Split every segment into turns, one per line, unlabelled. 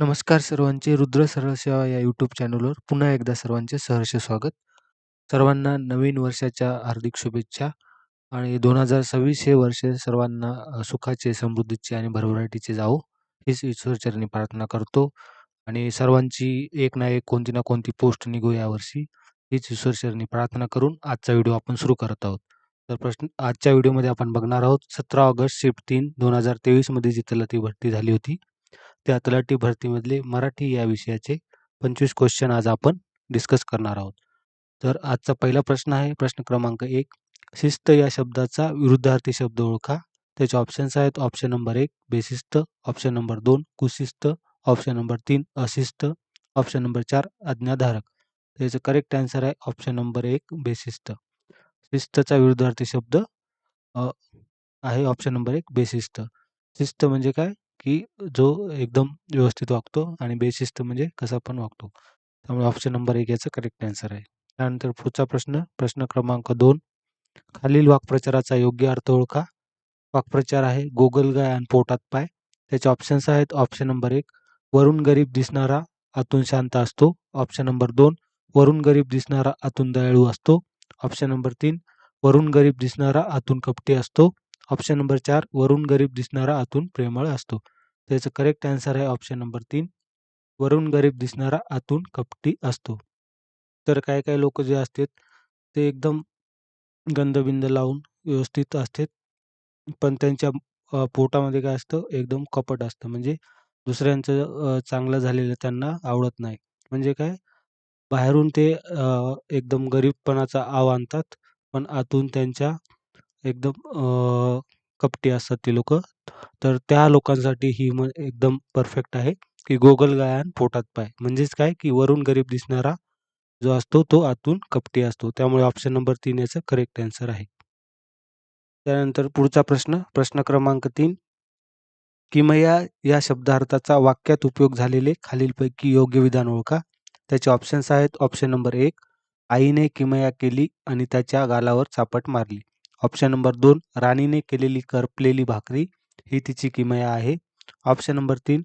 नमस्कार सर्वांचे रुद्र सरळ सेवा या यूट्यूब चॅनलवर पुन्हा एकदा सर्वांचे सहर्ष स्वागत. सर्वांना नवीन वर्षाच्या हार्दिक शुभेच्छा आणि दोन हजार सव्वीस हे वर्ष सर्वांना सुखाचे समृद्धीचे आणि भरभराटीचे जावो. हीच ईश्वरचरणी प्रार्थना करतो आणि सर्वांची एक ना एक कोणती ना कोणती पोस्ट निघू यावर्षी हीच ईश्वरचरणी प्रार्थना करून आजचा व्हिडिओ आपण सुरू करत आहोत. तर प्रश्न आजच्या व्हिडिओमध्ये आपण बघणार आहोत सतरा ऑगस्ट शिफ्ट तीन दोन हजार तेवीसमध्ये जी ती भरती झाली होती त्या तलाठी भरतीमधले मराठी या विषयाचे पंचवीस क्वेश्चन आज आपण डिस्कस करणार आहोत. तर आजचा पहिला प्रश्न आहे प्रश्न क्रमांक एक. शिस्त या शब्दाचा विरुद्धार्थी शब्द ओळखा. त्याचे ऑप्शन्स आहेत ऑप्शन नंबर एक बेशिस्त. ऑप्शन नंबर दोन कुशिस्त. ऑप्शन नंबर तीन अशिस्त. ऑप्शन नंबर चार आज्ञाधारक. त्याचं करेक्ट आन्सर आहे ऑप्शन नंबर एक बेशिस्त. शिस्तचा विरुद्धार्थी शब्द आहे ऑप्शन नंबर एक बेशिस्त. शिस्त म्हणजे काय? की जो एकदम व्यवस्थित वागतो आणि बेशिस्त म्हणजे कसा पण वागतो. त्यामुळे ऑप्शन नंबर एक याचं करेक्ट आन्सर आहे. त्यानंतर पुढचा प्रश्न प्रश्न क्रमांक दोन. खालील वाक्प्रचाराचा योग्य अर्थ ओळखा. वाक्प्रचार आहे गोगल गाय आणि पोटात पाय. त्याचे ऑप्शन्स आहेत ऑप्शन नंबर एक वरून गरीब दिसणारा आतून शांत असतो. ऑप्शन नंबर दोन वरून गरीब दिसणारा आतून दयाळू असतो. ऑप्शन नंबर तीन वरून गरीब दिसणारा आतून कपटी असतो. ऑप्शन नंबर चार वरून गरीब दिसणारा आतून प्रेमळ असतो. त्याचं करेक्ट आन्सर आहे ऑप्शन नंबर तीन. वरून गरीब दिसणारा आतून कपटी असतो. तर काय काय लोक जे असतात ते एकदम गंधबिंद लावून व्यवस्थित असतात. पण त्यांच्या पोटामध्ये काय असतं एकदम कपट असतं. म्हणजे दुसऱ्यांचं चांगलं झालेलं त्यांना आवडत नाही. म्हणजे काय? बाहेरून ते एकदम गरीबपणाचा आव आणतात. पण आतून त्यांच्या एकदम कपटी असतात ती लोक. तर त्या लोकांसाठी ही मग एकदम परफेक्ट आहे की गोगल गायान पोटात पाय. म्हणजेच काय? की वरून गरीब दिसणारा जो असतो तो आतून कपटी असतो. त्यामुळे ऑप्शन नंबर तीन याचं करेक्ट आन्सर आहे. त्यानंतर पुढचा प्रश्न प्रश्न क्रमांक तीन. किमया या शब्दार्थाचा वाक्यात उपयोग झालेले खालीलपैकी योग्य विधान ओळखा. त्याचे ऑप्शन्स आहेत ऑप्शन नंबर एक आईने किमया केली आणि त्याच्या गालावर चापट मारली. ऑप्शन नंबर दोन राणीने केलेली करपलेली भाकरी. ही तिची किमया आहे. ऑप्शन नंबर तीन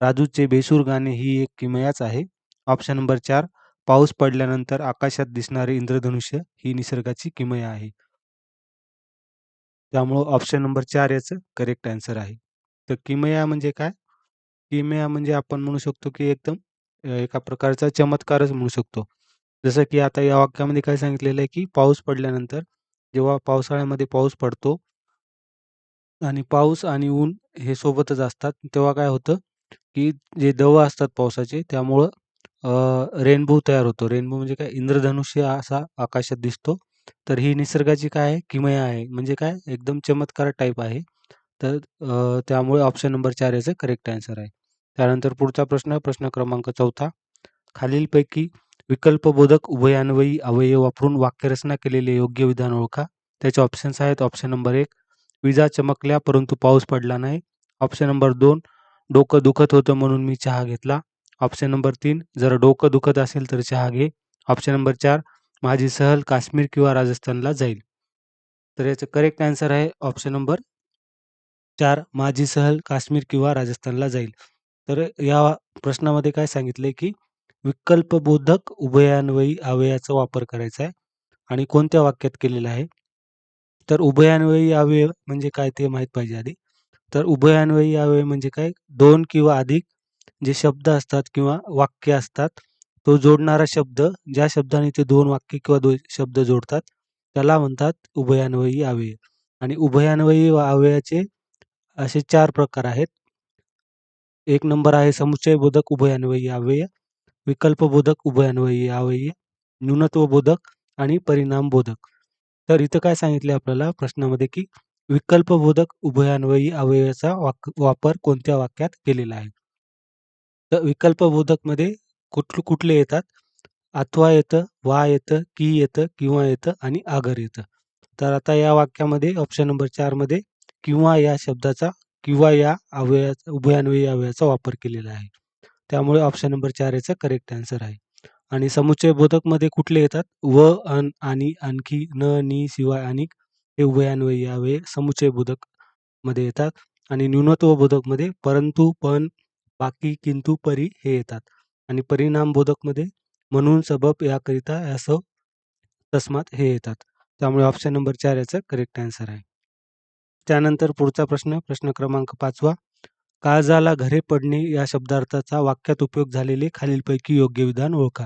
राजूचे बेसूर गाणे ही एक किमयाच आहे. ऑप्शन नंबर चार पाऊस पडल्यानंतर आकाशात दिसणारे इंद्रधनुष्य ही निसर्गाची किमया आहे. त्यामुळं ऑप्शन नंबर चार याचं करेक्ट आन्सर आहे. तर किमया म्हणजे काय? किमया म्हणजे आपण म्हणू शकतो की एकदम एका प्रकारचा चमत्कारच म्हणू शकतो. जसं की आता या वाक्यामध्ये काय सांगितलेलं आहे की पाऊस पडल्यानंतर जेव्हा पावसाळ्यामध्ये पाऊस पडतो आणि पाऊस आणि ऊन हे सोबतच असतात. तेव्हा काय होतं की जे दव असतात पावसाचे त्यामुळं रेनबो तयार होतो. रेनबो म्हणजे काय? इंद्रधनुष्य असा आकाशात दिसतो. तर ही निसर्गाची काय आहे? किमया आहे. म्हणजे काय? एकदम चमत्कार टाईप आहे. तर त्यामुळे ऑप्शन नंबर चार याचं करेक्ट आन्सर आहे. त्यानंतर पुढचा प्रश्न प्रश्न क्रमांक चौथा. खालीलपैकी विकल्पबोधक उभयान्वयी अवयव वापरून वाक्यरचना केलेले योग्य विधान ओळखा. त्याचे ऑप्शन्स आहेत. ऑप्शन नंबर एक विजा चमकल्या परंतु पाऊस पडला नाही. ऑप्शन नंबर दोन डोकं दुखत होतं म्हणून मी चहा घेतला. ऑप्शन नंबर तीन जर डोकं दुखत असेल तर चहा घे. ऑप्शन नंबर चार माझी सहल काश्मीर किंवा राजस्थानला जाईल. तर याचं करेक्ट आन्सर आहे ऑप्शन नंबर चार माझी सहल काश्मीर किंवा राजस्थानला जाईल. तर या प्रश्नामध्ये काय सांगितलंय की विकल्पबोधक उभयान्वयी अवयाचा वापर करायचा आहे आणि कोणत्या वाक्यात केलेला आहे? तर उभयान्वयी अवयव म्हणजे काय ते माहीत पाहिजे आधी. तर उभयान्वयी अव्यय म्हणजे काय? दोन किंवा अधिक जे शब्द असतात किंवा वाक्य असतात तो जोडणारा शब्द ज्या शब्दाने ते दोन वाक्य किंवा दोन शब्द जोडतात त्याला म्हणतात उभयान्वयी अव्यय आणि उभयान्वयी अवयवाचे असे चार प्रकार आहेत. एक नंबर आहे समुच्चयबोधक उभयान्वयी अव्यय विकल्पबोधक उभयान्वयी अव्यय न्यूनत्वबोधक आणि परिणामबोधक. तर इथं काय सांगितले आपल्याला प्रश्नामध्ये की विकल्पबोधक उभयान्वयी अवयवाचा वाक वापर कोणत्या वाक्यात केलेला आहे? तर विकल्पबोधकमध्ये कुठ कुठले येतात? अथवा येतं वा येतं की येतं किंवा येतं आणि आगर येतं. तर आता या वाक्यामध्ये ऑप्शन नंबर चारमध्ये किंवा या शब्दाचा किंवा या अवयवाचा उभयान्वयी अवयवाचा वापर केलेला आहे. त्यामुळे ऑप्शन नंबर चार याचा करेक्ट आन्सर आहे. आणि समुच्चय बोधकमध्ये कुठले येतात व अन आणि आणखी न नी शिवाय आणि हे उभयान्वयी यावे समुच्चय बोधकमध्ये येतात आणि न्यूनत्व बोधकमध्ये परंतु पण बाकी, किंतु, परी हे येतात आणि परिणामबोधकमध्ये म्हणून, सबब, याकरिता, असं तस्मात हे येतात. त्यामुळे ऑप्शन नंबर चार याचं करेक्ट आन्सर आहे. त्यानंतर पुढचा प्रश्न, प्रश्न क्रमांक पाचवा काळजाला घरे पडणे या शब्दार्थाचा वाक्यात उपयोग झालेले खालीलपैकी योग्य विधान ओळखा.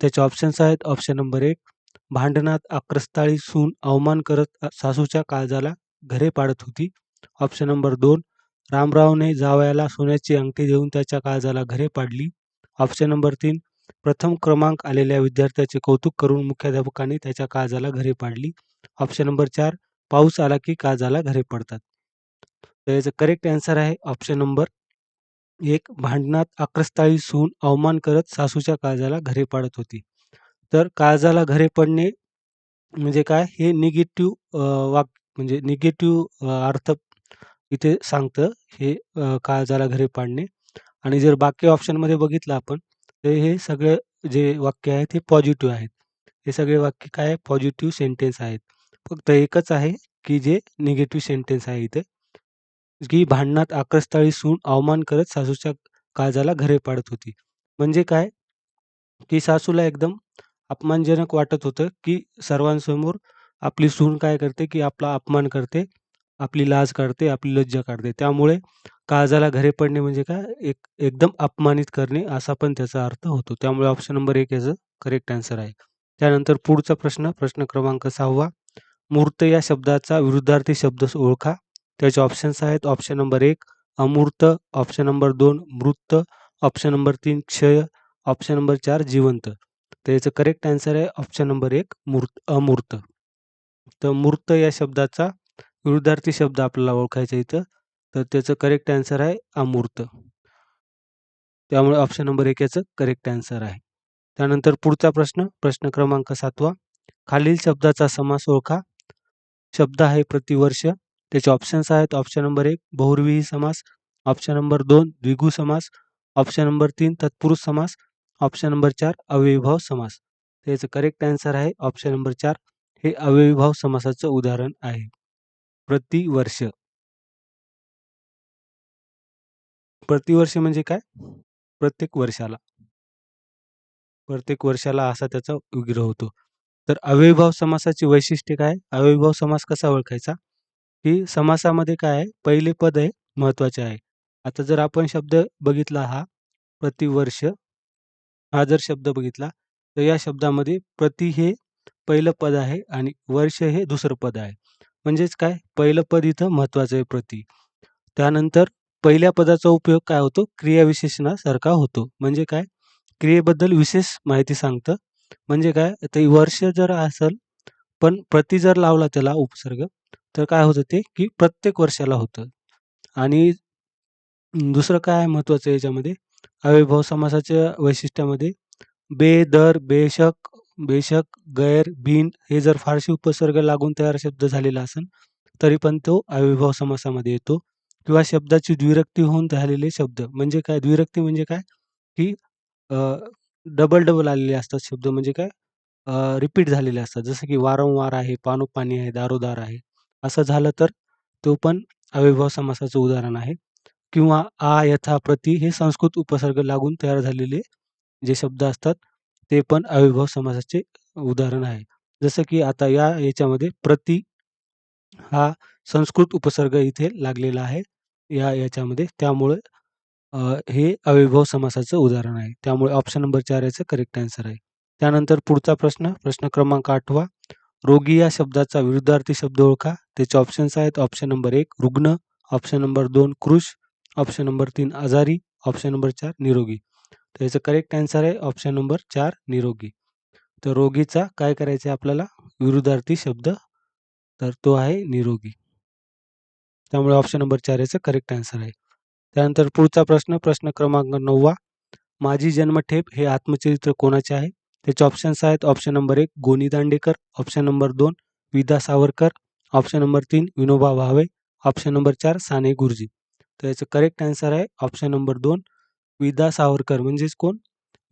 त्याचे ऑप्शन्स आहेत. ऑप्शन नंबर एक भांडणात आक्रस्ताळी सून अवमान करत सासूच्या काळजाला घरे पाडत होती. ऑप्शन नंबर दोन रामरावने जावयाला सोन्याची अंगठी देऊन त्याच्या काळजाला घरे पाडली. ऑप्शन नंबर तीन प्रथम क्रमांक आलेल्या विद्यार्थ्याचे कौतुक करून मुख्याध्यापकाने त्याच्या काळजाला घरे पाडली. ऑप्शन नंबर चार पाऊस आला की काळजाला घरे पडतात. तर याचं करेक्ट आन्सर आहे ऑप्शन नंबर एक भांडणात आक्रस्ताळी सून अवमान करत सासूच्या काळजाला घरे पाडत होती. तर काळजाला घरे पडणे म्हणजे काय? हे निगेटिव्ह वाक म्हणजे निगेटिव्ह अर्थ इथे सांगतं हे काळजाला घरे पाडणे आणि जर बाकी ऑप्शनमध्ये बघितलं आपण, तर हे सगळे जे वाक्य आहेत हे पॉझिटिव्ह आहेत. हे सगळे वाक्य काय आहे? पॉझिटिव्ह सेंटेन्स आहेत. फक्त एकच आहे, की जे निगेटिव्ह सेंटेन्स आहे इथे, की भांडणात आक्रस्ताळी सून अवमान करत सासूच्या काळजाला घरे पाडत होती. म्हणजे काय? की सासूला एकदम अपमानजनक वाटत होतं, की सर्वांसमोर आपली सून काय करते, की आपला अपमान करते, आपली लाज काढते, आपली लज्जा काढते. त्यामुळे काळजाला घरे पडणे म्हणजे काय? एक एकदम अपमानित करणे असा पण त्याचा अर्थ होतो. त्यामुळे ऑप्शन नंबर एक याचं करेक्ट आन्सर आहे. त्यानंतर पुढचा प्रश्न, प्रश्न क्रमांक सहावा मूर्त या शब्दाचा विरुद्धार्थी शब्द ओळखा. त्याचे ऑप्शन्स आहेत. ऑप्शन नंबर एक अमूर्त, ऑप्शन नंबर दोन मृत, ऑप्शन नंबर तीन क्षय, ऑप्शन नंबर चार जिवंत. तर याचं करेक्ट आन्सर आहे ऑप्शन नंबर एक मूर्त अमूर्त. तर मूर्त या शब्दाचा विरुद्धार्थी शब्द आपल्याला ओळखायचा इथं. तर त्याचं करेक्ट आन्सर आहे अमूर्त. त्यामुळे ऑप्शन नंबर एक याचं करेक्ट आन्सर आहे. त्यानंतर पुढचा प्रश्न, प्रश्न क्रमांक सातवा खालील शब्दाचा समास ओळखा. शब्द आहे प्रतिवर्ष. त्याचे ऑप्शन्स आहेत. ऑप्शन नंबर एक बहुर्विही समास, ऑप्शन नंबर दोन द्विगु समास, ऑप्शन नंबर तीन तत्पुरुष समास, ऑप्शन नंबर चार अव्ययीभाव समास. त्याचं करेक्ट आन्सर आहे ऑप्शन नंबर चार हे अव्ययीभाव समासाचं उदाहरण आहे. प्रतिवर्ष. प्रतिवर्ष म्हणजे काय? प्रत्येक वर्षाला. प्रत्येक वर्षाला असा त्याचा विग्रह होतो. तर अव्ययीभाव समासाची वैशिष्ट्ये काय? अव्ययीभाव समास कसा ओळखायचा? की समासामध्ये काय आहे? पहिले पद आहे महत्त्वाचे आहे. आता जर आपण शब्द बघितला हा प्रतिवर्ष, हा जर शब्द बघितला, तर या शब्दामध्ये प्रति हे पहिलं पद आहे आणि वर्ष हे दुसरं पद आहे. म्हणजेच काय? पहिलं पद इथं महत्त्वाचं आहे प्रति. त्यानंतर पहिल्या पदाचा उपयोग काय होतो? क्रियाविशेषणासारखा होतो. म्हणजे काय? क्रियेबद्दल विशेष माहिती सांगतं. म्हणजे काय? तर वर्ष जर असेल, पण प्रति जर लावला त्याला उपसर्ग, तर काय होतं ते? की प्रत्येक वर्षाला होतं. आणि दुसरं काय आहे महत्त्वाचं याच्यामध्ये? अव्ययीभाव समासाच्या वैशिष्ट्यामध्ये बे, दर, बेशक, बेशक, गैर, बिन हे जर फारशी उपसर्ग लागून तयार शब्द झालेला असेल, तरी पण तो अव्ययीभाव समासामध्ये येतो. किंवा शब्दाची द्विरक्ती होऊन झालेले शब्द. म्हणजे काय? द्विरक्ती म्हणजे काय? की डबल-डबल आलेले असतात शब्द म्हणजे काय? रिपीट झालेले असतात. जसं की वारंवार आहे, पानोपानी आहे, दारोदार आहे. असं झालं तर तो पण अविभाव समासाचं उदाहरण आहे. किंवा आ, यथा, प्रति हे संस्कृत उपसर्ग लागून तयार झालेले जे शब्द असतात, ते पण अविभाव समासाचे उदाहरण आहे. जसं की आता या याच्यामध्ये प्रति हा संस्कृत उपसर्ग इथे लागलेला आहे. या याच्यामध्ये त्यामुळे हे अविभव समासाचं उदाहरण आहे. त्यामुळे ऑप्शन नंबर चार याचं करेक्ट आन्सर आहे. त्यानंतर पुढचा प्रश्न, प्रश्न क्रमांक आठवा रोगी या शब्दाचा विरुद्धार्थी शब्द ओळखा. त्याचे ऑप्शन्स आहेत. ऑप्शन नंबर एक रुग्ण, ऑप्शन नंबर दोन क्रुश ऑप्शन नंबर तीन आजारी, ऑप्शन नंबर चार निरोगी. तर याचं करेक्ट आन्सर आहे ऑप्शन नंबर चार निरोगी. तर रोगीचा काय करायचं आहे आपल्याला? विरुद्धार्थी शब्द, तर तो आहे निरोगी. त्यामुळे ऑप्शन नंबर चार याचं करेक्ट आन्सर आहे. त्यानंतर पुढचा प्रश्न, प्रश्न क्रमांक नववा माझी जन्मठेप हे आत्मचरित्र कोणाचे आहे? त्याचे ऑप्शन्स आहेत. ऑप्शन नंबर एक गोनी दांडेकर, ऑप्शन नंबर दोन विदा सावरकर, ऑप्शन नंबर तीन विनोबा भावे, ऑप्शन नंबर चार साने गुरुजी. तर याचं करेक्ट आन्सर आहे ऑप्शन नंबर दोन विदा सावरकर म्हणजेच कोण?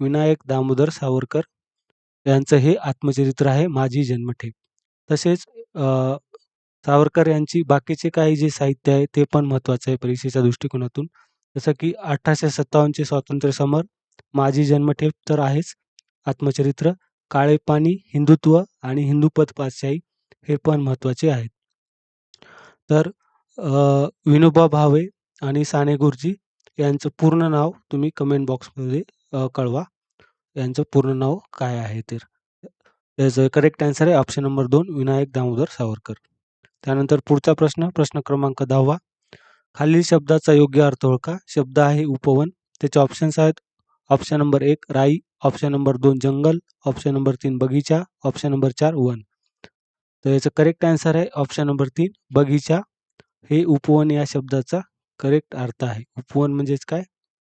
विनायक दामोदर सावरकर यांचं हे आत्मचरित्र आहे माझी जन्मठेप. तसेच सावरकर यांची बाकीचे काही जे साहित्य आहे ते पण महत्त्वाचं आहे परीक्षेच्या दृष्टिकोनातून.
जसं की अठराशे सत्तावन्नचे स्वातंत्र्य समर माझी जन्मठेप तर आहेच आत्मचरित्र काळे पाणी हिंदुत्व आणि हिंदू पातशाही हे पण महत्त्वाचे आहेत. तर विनोबा भावे आणि साने गुरुजी यांचं पूर्ण नाव तुम्ही कमेंट बॉक्समध्ये कळवा. यांचं पूर्ण नाव काय आहे तर त्याचं करेक्ट आन्सर आहे ऑप्शन नंबर दोन विनायक दामोदर सावरकर. त्यानंतर पुढचा प्रश्न प्रश्न क्रमांक दहावा. खालील शब्दाचा योग्य अर्थ ओळखा. शब्द आहे उपवन. त्याचे ऑप्शन्स आहेत. ऑप्शन नंबर एक राई. ऑप्शन नंबर दोन जंगल ऑप्शन नंबर तीन बगीचा ऑप्शन नंबर चार वन. तर याचं करेक्ट आन्सर आहे ऑप्शन नंबर तीन बगीचा. हे उपवन या शब्दाचा करेक्ट अर्थ आहे. उपवन म्हणजेच काय?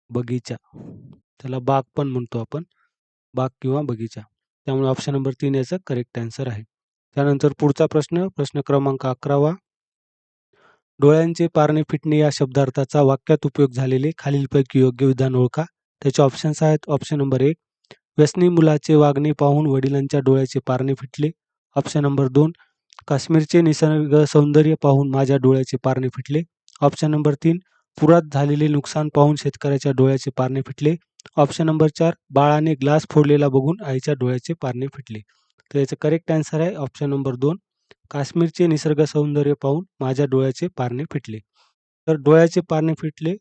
बगीचा. त्याला बाग पण म्हणतो आपण. बाग किंवा बगीचा. त्यामुळे ऑप्शन नंबर तीन याचं करेक्ट आन्सर आहे. त्यानंतर पुढचा प्रश्न प्रश्न क्रमांक अकरावा. डोळ्यांचे पारणे फिटणे या शब्दार्थाचा वाक्यात उपयोग झालेले खालीलपैकी योग्य विधान ओळखा. त्याचे ऑप्शन्स आहेत ऑप्शन नंबर एक व्यसनी मुलाचे वागणे पाहून वडिलांच्या डोळ्याचे पारणे फिटले. ऑप्शन नंबर दोन काश्मीरचे निसर्ग सौंदर्य पाहून माझ्या डोळ्याचे पारणे फिटले. ऑप्शन नंबर तीन पुरात झालेले नुकसान पाहून शेतकऱ्याच्या डोळ्याचे पारणे फिटले. ऑप्शन नंबर चार बाळाने ग्लास फोडलेला बघून आईच्या डोळ्याचे पारणे फिटले. तर याचं करेक्ट आन्सर आहे ऑप्शन नंबर दोन काश्मीरचे निसर्ग सौंदर्य पाहून माझ्या डोळ्याचे पारणे फिटले. तर डोळ्याचे पारणे फिटले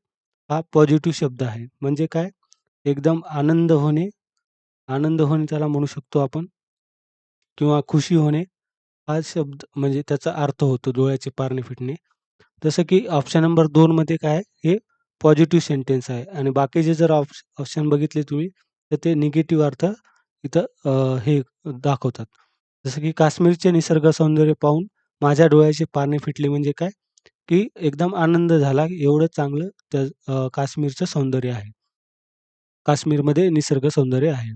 हा पॉझिटिव्ह शब्द आहे. म्हणजे काय? एकदम आनंद होणे आनंद होणे त्याला म्हणू शकतो आपण. किंवा खुशी होणे हा शब्द म्हणजे त्याचा अर्थ होतो डोळ्याचे पारणे फिटणे. जसं की ऑप्शन नंबर दोनमध्ये काय हे पॉझिटिव्ह सेंटेन्स आहे. आणि बाकीचे जर ऑप्श ऑप्शन बघितले तुम्ही तर ते निगेटिव्ह अर्थ इथं हे दाखवतात. जसं की काश्मीरचे निसर्ग सौंदर्य पाहून माझ्या डोळ्याचे पारणे फिटले म्हणजे काय? की एकदम आनंद झाला एवढं चांगलं त्या काश्मीरचं सौंदर्य आहे. काश्मीरमध्ये निसर्ग सौंदर्य आहे.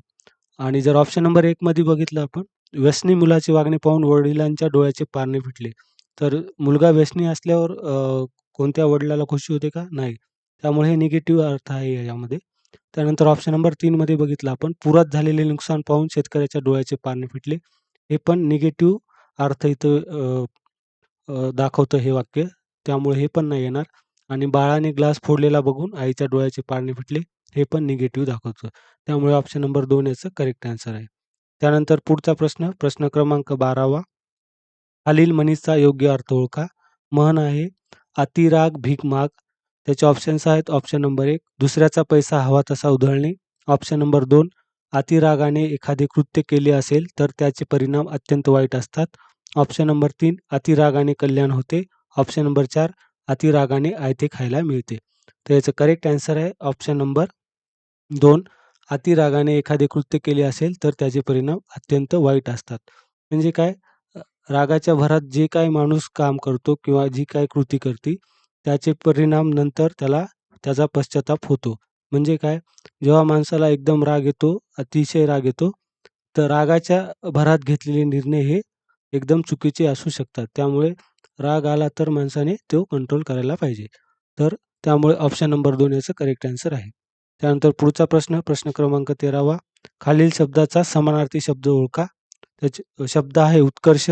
आणि जर ऑप्शन नंबर एकमध्ये बघितलं आपण व्यसनी मुलाचे वागणे पाहून वडिलांच्या डोळ्याचे पारणे फिटले. तर मुलगा व्यसनी असल्यावर कोणत्या वडिलाला खुशी होते का? नाही. त्यामुळे हे निगेटिव्ह अर्थ आहे याच्यामध्ये त्यानंतर ऑप्शन नंबर तीनमध्ये बघितलं आपण पुरात झालेले नुकसान पाहून शेतकऱ्याच्या डोळ्याचे पारणे फिटले. हे पण निगेटिव्ह अर्थ इथं दाखवतं हे वाक्य. त्यामुळे हे पण नाही येणार. आणि बाळाने ग्लास फोडलेला बघून आईच्या डोळ्याचे पारणे फिटले. हे पण निगेटिव्ह दाखवतं. त्यामुळे ऑप्शन नंबर दोन याचं करेक्ट आन्सर आहे. त्यानंतर पुढचा प्रश्न प्रश्न क्रमांक बारावा. खालील मनीसचा योग्य अर्थ ओळखा. म्हण आहे अतिराग भीक माग. त्याचे ऑप्शन्स आहेत ऑप्शन नंबर एक दुसऱ्याचा पैसा हवा तसा उधळणे. ऑप्शन नंबर दोन अतिरागाने एखादे कृत्य केले असेल तर त्याचे परिणाम अत्यंत वाईट असतात. ऑप्शन नंबर तीन अतिरागाने कल्याण होते. ऑप्शन नंबर चार अतिरागाने आयते खायला मिळते. तर याचं करेक्ट आन्सर आहे ऑप्शन नंबर दोन अतिरागाने एखादे कृत्य केले असेल तर त्याचे परिणाम अत्यंत वाईट असतात. म्हणजे काय? रागाच्या भरात जे काय माणूस काम करतो किंवा जी काय कृती करते त्याचे परिणाम नंतर त्याला त्याचा पश्चाताप होतो. म्हणजे काय? जेव्हा माणसाला एकदम राग येतो अतिशय राग येतो तर रागाच्या भरात घेतलेले निर्णय हे एकदम चुकीचे असू शकतात. त्यामुळे राग आला तर माणसाने तो कंट्रोल करायला पाहिजे. तर त्यामुळे ऑप्शन नंबर दोन याचं करेक्ट आन्सर आहे. त्यानंतर पुढचा प्रश्न प्रश्न क्रमांक तेरावा. खालील शब्दाचा समानार्थी शब्द ओळखा. त्याचे शब्द आहे उत्कर्ष.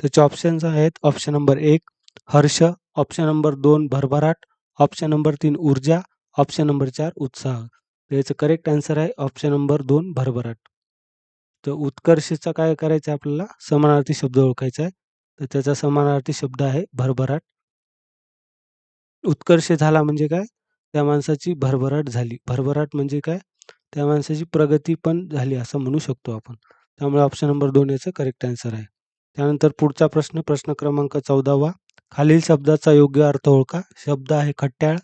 त्याचे ऑप्शन्स आहेत ऑप्शन नंबर एक हर्ष. ऑप्शन नंबर दोन भरभराट. ऑप्शन नंबर तीन ऊर्जा. ऑप्शन नंबर चार उत्साह. याचं करेक्ट आन्सर आहे ऑप्शन नंबर दोन भरभराट. तर उत्कर्षचा काय करायचं आहे आपल्याला? समानार्थी शब्द ओळखायचा आहे. तर त्याचा समानार्थी शब्द आहे भरभराट. उत्कर्ष झाला म्हणजे काय? त्या माणसाची भरभराट झाली. भरभराट म्हणजे काय? त्या माणसाची प्रगती पण झाली असं म्हणू शकतो आपण. त्यामुळे ऑप्शन नंबर दोन याचं करेक्ट आन्सर आहे. त्यानंतर पुढचा प्रश्न प्रश्न क्रमांक चौदावा. खालील शब्दाचा योग्य अर्थ ओळखा. शब्द आहे खट्याळ.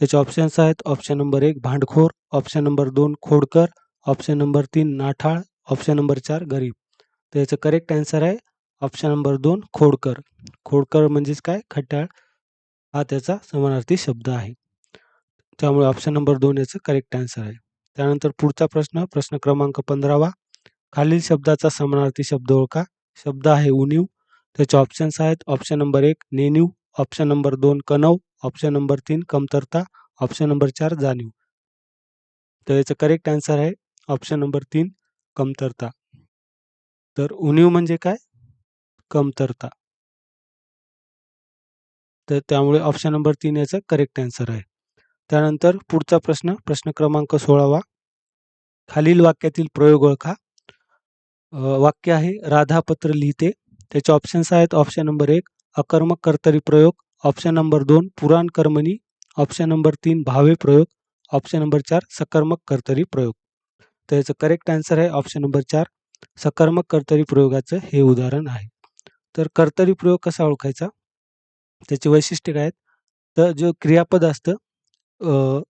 त्याचे ऑप्शन्स आहेत ऑप्शन नंबर एक भांडखोर. ऑप्शन नंबर दोन खोडकर. ऑप्शन नंबर तीन नाठाळ. ऑप्शन नंबर चार गरीब. तर याचं करेक्ट आन्सर आहे ऑप्शन नंबर दोन खोडकर. खोडकर म्हणजेच काय? खट्याळ. हा त्याचा समानार्थी शब्द आहे. त्यामुळे ऑप्शन नंबर दोन याचं करेक्ट आन्सर आहे. त्यानंतर पुढचा प्रश्न प्रश्न क्रमांक पंधरावा. खालील शब्दाचा समानार्थी शब्द ओळखा. शब्द आहे उणीव. त्याचे ऑप्शन्स आहेत ऑप्शन नंबर एक नेणीव. ऑप्शन नंबर दोन कनव ऑप्शन नंबर तीन कमतरता. ऑप्शन नंबर चार जाणीव. तर याचं करेक्ट आन्सर आहे. ऑप्शन नंबर तीन कमतरता. तर उणीव म्हणजे काय? कमतरता. तर त्यामुळे ऑप्शन नंबर तीन याचं करेक्ट आन्सर आहे. त्यानंतर पुढचा प्रश्न प्रश्न क्रमांक सोळावा. खालील वाक्यातील प्रयोग ओळखा. वाक्य आहे राधा पत्र लिहिते. त्याचे ऑप्शन्स आहेत ऑप्शन नंबर एक अकर्मक कर्तरी प्रयोग. ऑप्शन नंबर दोन पुराण कर्मणी. ऑप्शन नंबर तीन भावे प्रयोग. ऑप्शन नंबर चार सकर्मक कर्तरी प्रयोग. तर याचं करेक्ट आन्सर आहे ऑप्शन नंबर चार सकर्मक कर्तरी प्रयोगाचं हे उदाहरण आहे. तर कर्तरी प्रयोग कसा ओळखायचा? त्याचे वैशिष्ट्य काय आहेत? तर जो क्रियापद असतं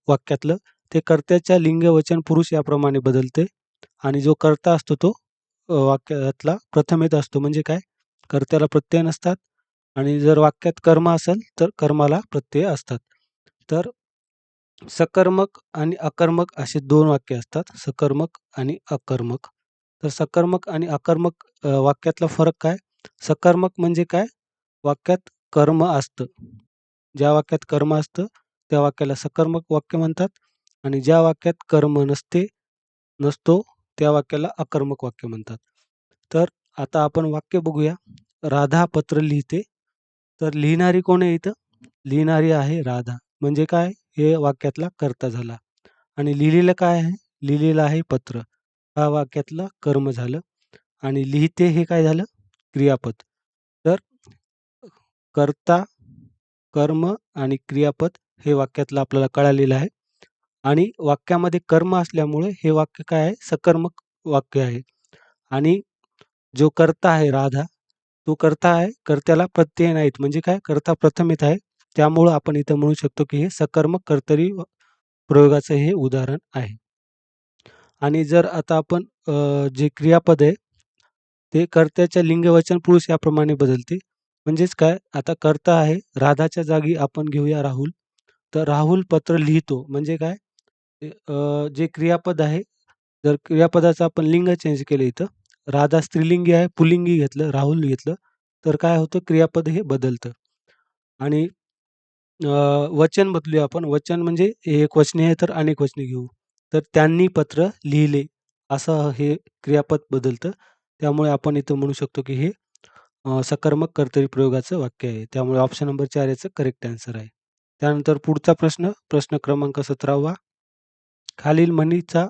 वाक्यातलं ते कर्त्याच्या लिंग वचन पुरुष याप्रमाणे बदलते आणि जो कर्ता असतो तो वाक्यातला प्रथमेत असतो. म्हणजे काय? कर्त्याला प्रत्यय नसतात आणि जर वाक्यात कर्म असेल तर कर्माला प्रत्यय असतात. तर सकर्मक आणि अकर्मक असे दोन वाक्य असतात. सकर्मक आणि अकर्मक. तर सकर्मक आणि अकर्मक वाक्यातला फरक काय? सकर्मक म्हणजे काय? वाक्यात कर्म असतं. ज्या वाक्यात कर्म असतं त्या वाक्याला सकर्मक वाक्य म्हणतात आणि ज्या वाक्यात कर्म नसते नसतो त्या वाक्याला अकर्मक वाक्य म्हणतात. तर आता आपण वाक्य बघूया. राधा पत्र लिहिते. तर लिहिणारी कोण आहे इथं? लिहिणारी आहे राधा. म्हणजे काय? हे वाक्यातला कर्ता झाला. आणि लिहिलेलं काय आहे? लिहिलेलं आहे पत्र. हा वाक्यातलं कर्म झालं. आणि लिहिते हे काय झालं? क्रियापद. तर कर्ता कर्म आणि क्रियापद हे वाक्यातलं आपल्याला कळालेलं आहे. आणि वाक्यामध्ये कर्म असल्यामुळे हे वाक्य काय आहे? सकर्मक वाक्य आहे. आणि जो कर्ता आहे राधा तो कर्ता आहे कर्त्याला प्रत्यय नाहीत. म्हणजे काय? कर्ता प्रथमित आहे. त्यामुळं आपण इथं म्हणू शकतो की हे सकर्मक कर्तरी प्रयोगाचं हे उदाहरण आहे. आणि जर आता आपण जे क्रियापद आहे ते कर्त्याच्या लिंगवचन पुरुष याप्रमाणे बदलते. म्हणजेच काय? आता कर्ता आहे राधाच्या जागी आपण घेऊया राहुल. तर राहुल पत्र लिहितो. म्हणजे काय? अ, जे क्रियापद आहे जर क्रियापदाचं आपण लिंग चेंज केलं इथं राधा स्त्रीलिंगी आहे पुल्लिंगी घेतलं राहुल घेतलं तर काय होतं? क्रियापद हे बदलतं. आणि अ, वचन बदलूया आपण. वचन म्हणजे एक वचने आहे तर अनेक वचने घेऊ. तर त्यांनी पत्र लिहिले. असं हे क्रियापद बदलतं. त्यामुळे आपण इथं म्हणू शकतो की हे अ, सकर्मक कर्तरी प्रयोगाचं वाक्य आहे. त्यामुळे ऑप्शन नंबर चार याचं करेक्ट आन्सर आहे. त्यानंतर पुढचा प्रश्न प्रश्न क्रमांक सतरावा. खालील म्हणीचा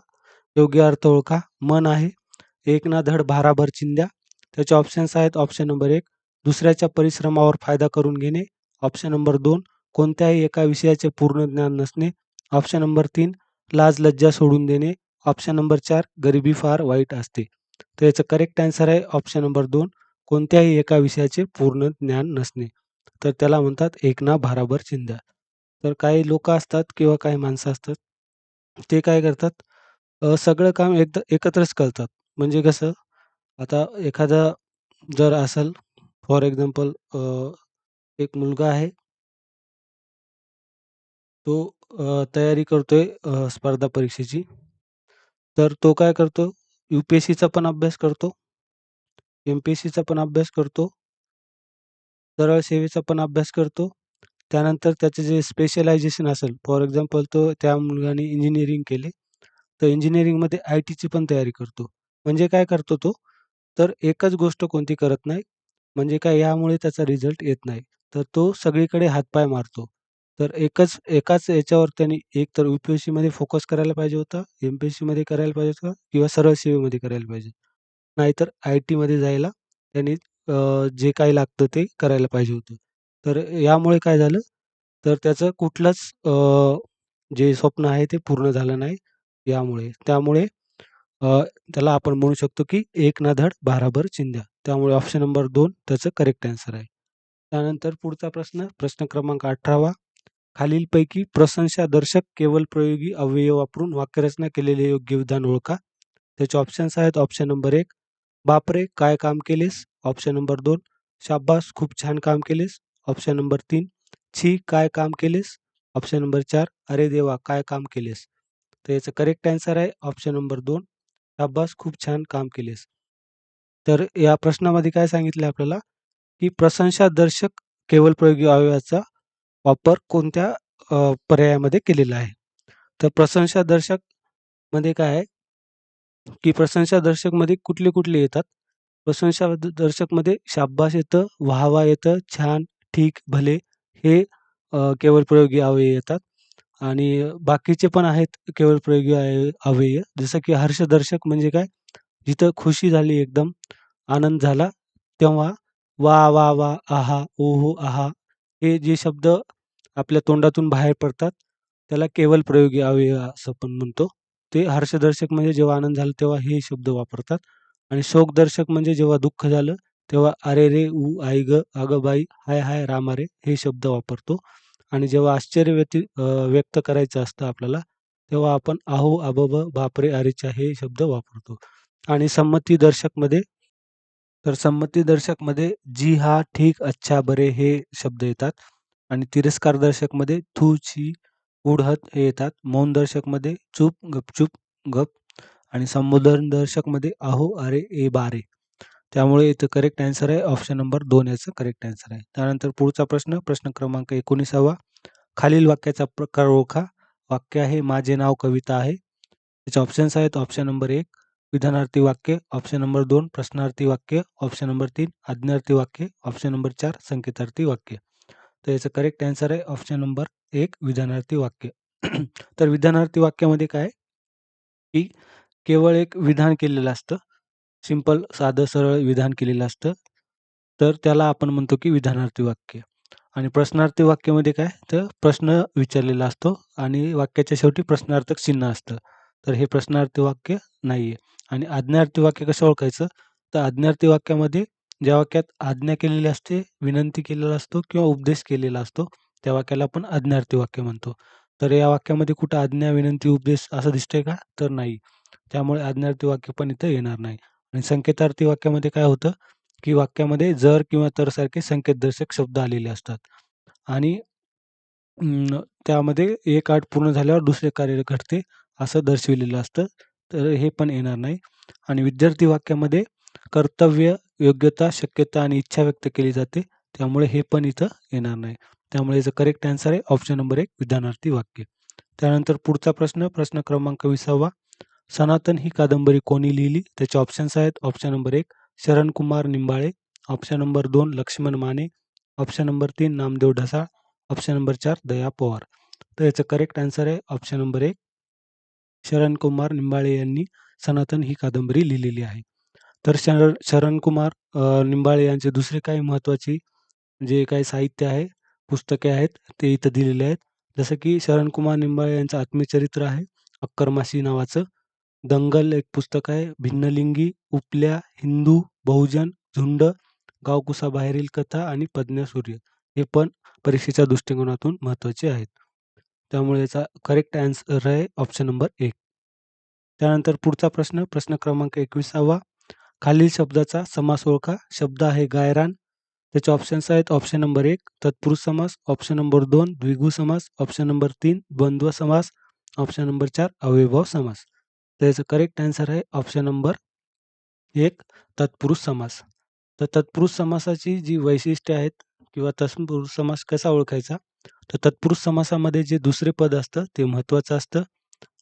योग्य अर्थ ओळखा. मन आहे. एक ना धड भाराभर चिंध्या. त्याचे ऑप्शन्स आहेत. ऑप्शन नंबर एक दुसऱ्याच्या परिश्रमावर फायदा करून घेणे. ऑप्शन नंबर दोन कोणत्याही एका विषयाचे पूर्ण ज्ञान नसणे. ऑप्शन नंबर तीन लाज लज्जा सोडून देणे. ऑप्शन नंबर चार गरिबी फार वाईट असते. तर याचं करेक्ट आन्सर आहे. ऑप्शन नंबर दोन कोणत्याही एका विषयाचे पूर्ण ज्ञान नसणे. तर त्याला म्हणतात एक ना भाराभर चिंध्या. तर काही लोक असतात किंवा काही माणसं असतात ते काय करतात अ, सगळं काम एकदा एकत्रच करतात. म्हणजे कसं आता एखादा जर असेल फॉर एक्झाम्पल एक मुलगा आहे. तो अ, तयारी करतोय अ, स्पर्धा परीक्षेची. तर तो काय करतो यू पी एस सीचा पण अभ्यास करतो एम पी एस सीचा पण अभ्यास करतो सरळ सेवेचा पण अभ्यास करतो त्यानंतर त्याचे जे स्पेशलायझेशन असेल फॉर एक्झाम्पल तो त्या मुलगाने इंजिनिअरिंग केले तर इंजिनिअरिंगमध्ये आय टीची पण तयारी करतो. म्हणजे काय करतो तो? तर एकच गोष्ट कोणती करत नाही म्हणजे काय यामुळे त्याचा रिझल्ट येत नाही. तर तो सगळीकडे हातपाय मारतो. तर एकच एकाच याच्यावर त्यांनी एक तर यू पी एस सीमध्ये फोकस करायला पाहिजे होता एम पी एस सीमध्ये करायला पाहिजे होता किंवा सरळ सेवेमध्ये करायला पाहिजे नाहीतर आय टीमध्ये जायला त्यांनी जे काही लागतं ते करायला पाहिजे होतं. तर यामुळे काय झालं? तर त्याचं कुठलंच जे स्वप्न आहे ते पूर्ण झालं नाही यामुळे. त्यामुळे त्याला आपण म्हणू शकतो की एक ना धड बाराभर चिंध्या. त्यामुळे ऑप्शन नंबर दोन त्याचं करेक्ट आन्सर आहे. त्यानंतर पुढचा प्रश्न प्रश्न क्रमांक अठरावा. खालीलपैकी प्रशंसादर्शक केवळ प्रयोगी अव्यय वापरून वाक्यरचना केलेले योग्य विधान ओळखा. त्याचे ऑप्शन्स आहेत ऑप्शन नंबर एक बापरे काय काम केलेस? ऑप्शन नंबर दोन शाब्बास खूप छान काम केलेस. ऑप्शन नंबर तीन छी काय काम केलेस? ऑप्शन नंबर चार अरे देवा काय काम केलेस? तर याचं करेक्ट आन्सर आहे. ऑप्शन नंबर दोन शाब्बास खूप छान काम केलेस. तर या प्रश्नामध्ये काय सांगितलं आपल्याला? की प्रशंसादर्शक केवळ प्रयोगी अवयवाचा वापर कोणत्या पर्यायामध्ये केलेला आहे? तर प्रशंसादर्शकमध्ये काय आहे? की प्रशंसादर्शकमध्ये कुठले कुठले येतात? प्रशंसादर्शकमध्ये शाब्बास येतं वाहवा येतं छान ठीक भले. हे अ, केवळ प्रयोगी अव्यय येतात. आणि बाकीचे पण आहेत केवळ प्रयोगी अय अव्यय जसं की हर्षदर्शक म्हणजे काय? जिथं खुशी झाली एकदम आनंद झाला तेव्हा वा वा वा आहा ओहो आहा हे जे शब्द आपल्या तोंडातून बाहेर पडतात त्याला केवल प्रयोगी अव्यय असं पण म्हणतो. ते हर्षदर्शक म्हणजे जेव्हा आनंद झाला तेव्हा हे शब्द वापरतात. आणि शोकदर्शक म्हणजे जेव्हा दुःख झालं तेव्हा अरे रे ऊ आई ग अगं बाई हाय हाय रामा रे हे शब्द वापरतो. आणि जेव्हा आश्चर्य व्यति व्यक्त करायचं असतं आपल्याला तेव्हा आपण आहो अबब बापरे अरेच्या हे शब्द वापरतो. आणि संमती दर्शकमध्ये तर संमती दर्शकमध्ये जी हा ठीक अच्छा बरे हे शब्द येतात. आणि तिरस्कार दर्शकमध्ये थू छी उडहत हे येतात. मौन दर्शकमध्ये चूप गपचूप गप. आणि संबोधन दर्शकमध्ये अहो अरे ए बारे त्यामुळे इथं करेक्ट आन्सर आहे. ऑप्शन नंबर दोन याचं करेक्ट आन्सर आहे. त्यानंतर पुढचा प्रश्न प्रश्न क्रमांक एकोणीसावा. खालील वाक्याचा प्रकार ओळखा वाक्य आहे. माझे नाव कविता आहे. त्याचे ऑप्शन्स आहेत. ऑप्शन नंबर एक विधानार्थी वाक्य. ऑप्शन नंबर दोन प्रश्नार्थी वाक्य. ऑप्शन नंबर तीन आज्ञार्थी वाक्य. ऑप्शन नंबर चार संकेतार्थी वाक्य. तर याचं करेक्ट आन्सर आहे. ऑप्शन नंबर एक विधानार्थी वाक्य. तर विधानार्थी वाक्यामध्ये काय की केवळ एक विधान केलेलं असतं. सिंपल साधं सरळ विधान केलेलं असतं. तर त्याला आपण म्हणतो की विधानार्थी वाक्य. आणि प्रश्नार्थी वाक्यामध्ये काय? तर प्रश्न विचारलेला असतो आणि वाक्याच्या शेवटी प्रश्नार्थक चिन्ह असतं. तर हे प्रश्नार्थी वाक्य नाही आहे आणि आज्ञार्थी वाक्य कसं ओळखायचं? तर आज्ञार्थी वाक्यामध्ये ज्या वाक्यात आज्ञा केलेली असते विनंती केलेला असतो किंवा उपदेश केलेला असतो त्या वाक्याला आपण आज्ञार्थी वाक्य म्हणतो. तर या वाक्यामध्ये कुठं आज्ञा विनंती उपदेश असं दिसतंय का? तर नाही. त्यामुळे आज्ञार्थी वाक्य पण इथं येणार नाही. आणि संकेतार्थी वाक्यामध्ये काय होतं? की वाक्यामध्ये जर किंवा तर सारखे संकेतदर्शक शब्द आलेले असतात. आणि त्यामध्ये एक आठ पूर्ण झाल्यावर दुसरे कार्य घडते असं दर्शविलेलं असतं. तर हे पण येणार नाही. आणि विद्यार्थी वाक्यामध्ये कर्तव्य योग्यता शक्यता आणि इच्छा व्यक्त केली जाते. त्यामुळे हे पण इथं येणार नाही. त्यामुळे याचं करेक्ट आन्सर आहे. ऑप्शन नंबर एक विधानार्थी वाक्य. त्यानंतर पुढचा प्रश्न प्रश्न क्रमांक विसावा. सनातन ही कादंबरी कोणी लिहिली? त्याचे ऑप्शन्स आहेत. ऑप्शन नंबर एक शरणकुमार निंबाळे. ऑप्शन नंबर दोन लक्ष्मण माने. ऑप्शन नंबर तीन नामदेव ढसाळ. ऑप्शन नंबर चार दया पवार. तर याचं करेक्ट आन्सर आहे. ऑप्शन नंबर एक शरणकुमार निंबाळे यांनी सनातन ही कादंबरी लिहिलेली आहे. तर शरण शरणकुमार निंबाळे यांचे दुसरे काही महत्त्वाची जे काही साहित्य आहे पुस्तके आहेत ते इथं दिलेले आहेत. जसं की शरणकुमार निंबाळे यांचं आत्मचरित्र आहे अक्करमाशी नावाचं. दंगल एक पुस्तक आहे. भिन्नलिंगी उपल्या हिंदू बहुजन झुंड गावकुसाबाहेरील कथा आणि सूर्य हे पण परीक्षेच्या दृष्टिकोनातून महत्त्वाचे आहेत. त्यामुळे याचा करेक्ट आन्सर आहे ऑप्शन नंबर एक. त्यानंतर पुढचा प्रश्न प्रश्न क्रमांक एकविसावा. खालील शब्दाचा समास ओळखा. शब्द आहे गायरान. त्याचे ऑप्शन्स आहेत ऑप्शन नंबर एक तत्पुरुष समास ऑप्शन नंबर दोन द्विगु समास ऑप्शन नंबर तीन द्वंद्व समास ऑप्शन नंबर चार अवयभाव समास. तर याचं करेक्ट आन्सर आहे ऑप्शन नंबर एक तत्पुरुष समास. तर तत्पुरुष समासाची जी वैशिष्ट्ये आहेत किंवा तत्पुरुष समास कसा ओळखायचा? तर तत्पुरुष समासामध्ये जे दुसरे पद असतं ते महत्त्वाचं असतं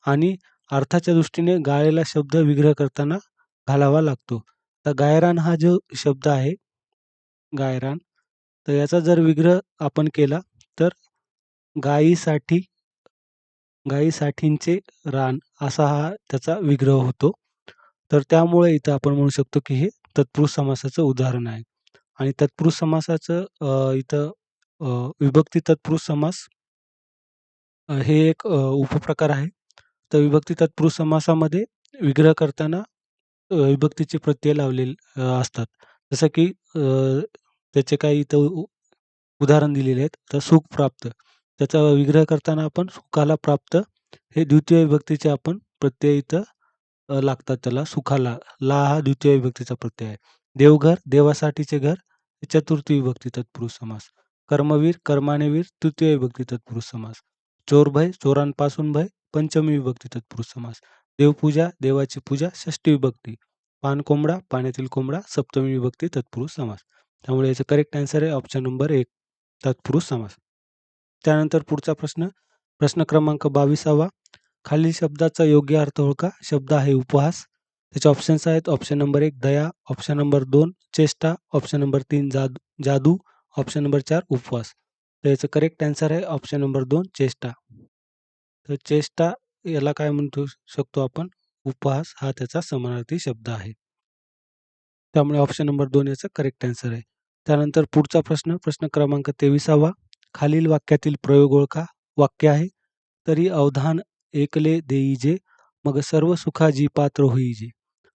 आणि अर्थाच्या दृष्टीने गाळेला शब्द विग्रह करताना घालावा लागतो. तर गायरान हा जो शब्द आहे गायरान तर याचा जर विग्रह आपण केला तर गायीसाठी गायीसाठींचे रान असा हा त्याचा विग्रह होतो. तर त्यामुळे इथं आपण म्हणू शकतो की हे तत्पुरुष समासाचं उदाहरण आहे. आणि तत्पुरुष समासाचं इथं विभक्ती तत्पुरुष समास हे एक उपप्रकार आहे. तर विभक्ती तत्पुरुष समासामध्ये विग्रह करताना विभक्तीचे प्रत्यय लावलेले असतात. जसं की त्याचे काही इथं उदाहरण दिलेले आहेत. तर सुख प्राप्त. त्याचा विग्रह करताना आपण सुखाला प्राप्त हे द्वितीय विभक्तीचे आपण प्रत्यय इथं लागतात त्याला सुखाला. ला हा द्वितीय विभक्तीचा प्रत्यय आहे. देवघर देवासाठीचे घर चतुर्थी विभक्ती तत्पुरुष समास. कर्मवीर कर्मानेवीर तृतीय विभक्ती तत्पुरुष समास. चोर भय चोरांपासून भय पंचमी विभक्ती तत्पुरुष समास. देवपूजा देवाची पूजा षष्टी विभक्ती. पान कोंबडा पाण्यातील कोंबडा सप्तमी विभक्ती तत्पुरुष समास. त्यामुळे याचं करेक्ट आन्सर आहे ऑप्शन नंबर एक तत्पुरुष समास. त्यानंतर पुढचा प्रश्न प्रश्न क्रमांक बावीसावा. खालील शब्दाचा योग्य अर्थ ओळखा. शब्द आहे उपहास. त्याचे ऑप्शन्स आहेत ऑप्शन नंबर एक दया ऑप्शन नंबर दोन चेष्टा ऑप्शन नंबर तीन जादू जादू ऑप्शन नंबर चार उपवास. तर याचं करेक्ट आन्सर आहे ऑप्शन नंबर दोन चेष्टा. तर चेष्टा याला काय म्हणू शकतो आपण? उपहास हा त्याचा समानार्थी शब्द आहे. त्यामुळे ऑप्शन नंबर दोन याचा करेक्ट आन्सर आहे. त्यानंतर पुढचा प्रश्न प्रश्न क्रमांक तेविसावा. खालील वाक्यातील प्रयोग ओळखा. वाक्य आहे तरी अवधान एकले देईजे मग सर्व सुखाजी पात्र होईजे.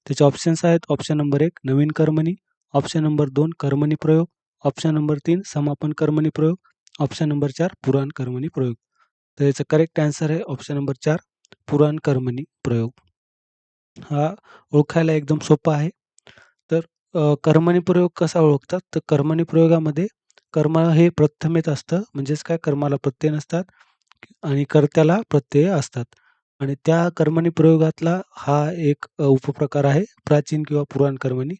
त्याचे ऑप्शन्स आहेत ऑप्शन नंबर एक नवीन कर्मणी. ऑप्शन नंबर दोन कर्मणी प्रयोग. ऑप्शन नंबर तीन समापन कर्मणी प्रयोग. ऑप्शन नंबर चार पुराण कर्मणी प्रयोग. तर याचं करेक्ट आन्सर आहे ऑप्शन नंबर चार पुराण कर्मणी प्रयोग. हा ओळखायला एकदम सोपा आहे. तर कर्मणी प्रयोग कसा ओळखतात? तर कर्मणी प्रयोगामध्ये कर्म हे प्रथमेत असतं. म्हणजेच काय? कर्माला प्रत्यय नसतात आणि कर्त्याला प्रत्यय असतात. आणि त्या कर्मणी प्रयोगातला हा एक उपप्रकार आहे प्राचीन किंवा पुराण कर्मणी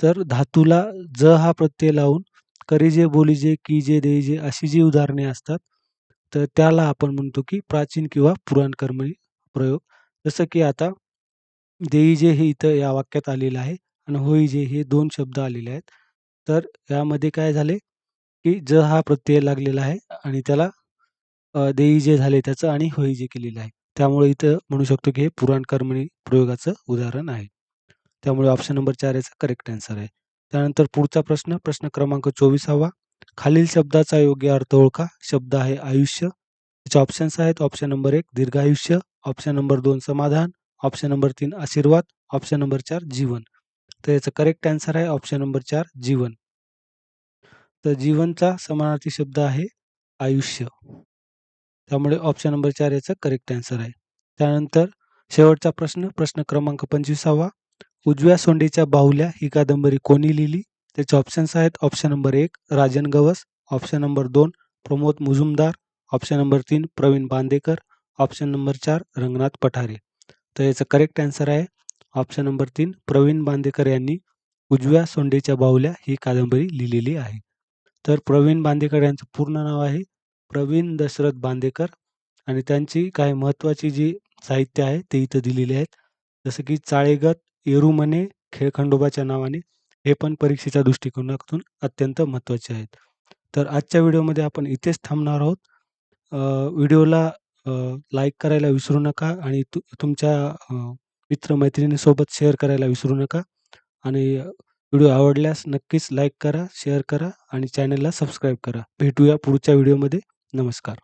तर धातूला ज हा प्रत्यय लावून करीजे बोलीजे कीजे देईजे अशी जी उदाहरणे असतात तर त्याला आपण म्हणतो की प्राचीन किंवा पुराण कर्मणी प्रयोग. जसं की आता देईजे हे इथं या वाक्यात आलेलं आहे आणि होईजे हे दोन शब्द आलेले आहेत. तर यामध्ये काय झाले? की ज हा प्रत्यय लागलेला आहे आणि त्याला देई जे झाले त्याचं आणि होईजे केलेलं आहे. त्यामुळे इथं म्हणू शकतो की हे पुराण कर्मणी प्रयोगाचं उदाहरण आहे. त्यामुळे ऑप्शन नंबर चार याचा करेक्ट आन्सर आहे. त्यानंतर पुढचा प्रश्न प्रश्न क्रमांक चोवीसावा. खालील शब्दाचा योग्य अर्थ ओळखा. शब्द आहे आयुष्य. त्याचे ऑप्शन्स आहेत ऑप्शन नंबर एक दीर्घायुष्य ऑप्शन नंबर दोन समाधान ऑप्शन नंबर तीन आशीर्वाद ऑप्शन नंबर चार जीवन. तर याचं करेक्ट आन्सर आहे ऑप्शन नंबर चार जीवन. तर जीवनचा समानार्थी शब्द आहे आयुष्य. त्यामुळे ऑप्शन नंबर चार याचं करेक्ट आन्सर आहे. त्यानंतर शेवटचा प्रश्न प्रश्न क्रमांक पंचवीसावा. उजव्या सोंडेच्या बाहुल्या ही कादंबरी कोणी लिहिली? त्याचे ऑप्शन्स आहेत ऑप्शन नंबर एक राजन गवस ऑप्शन नंबर दोन प्रमोद मुजुमदार ऑप्शन नंबर तीन प्रवीण बांदेकर ऑप्शन नंबर चार रंगनाथ पठारे. तर याचं करेक्ट आन्सर आहे ऑप्शन नंबर तीन प्रवीण बांदेकर यांनी उजव्या सोंडेच्या बाहुल्या ही कादंबरी लिहिलेली आहे. तर प्रवीण बांदेकर यांचं पूर्ण नाव आहे. प्रवीण दशरथ बांदेकर. आणि त्यांची काही महत्त्वाची जी साहित्य आहे ते इथं दिलेली आहेत. जसं की चाळेगत येरुमने खेळखंडोबाच्या नावाने हे पण परीक्षेच्या दृष्टिकोनातून अत्यंत महत्त्वाचे आहेत. तर आजच्या व्हिडिओमध्ये आपण इथेच थांबणार आहोत. व्हिडिओला लाईक करायला विसरू नका आणि तु तुमच्या मित्रमैत्रिणीसोबत शेअर करायला विसरू नका. आणि व्हिडिओ आवडल्यास नक्कीच लाईक करा शेअर करा आणि चॅनलला सबस्क्राईब करा. भेटूया पुढच्या व्हिडिओमध्ये. नमस्कार.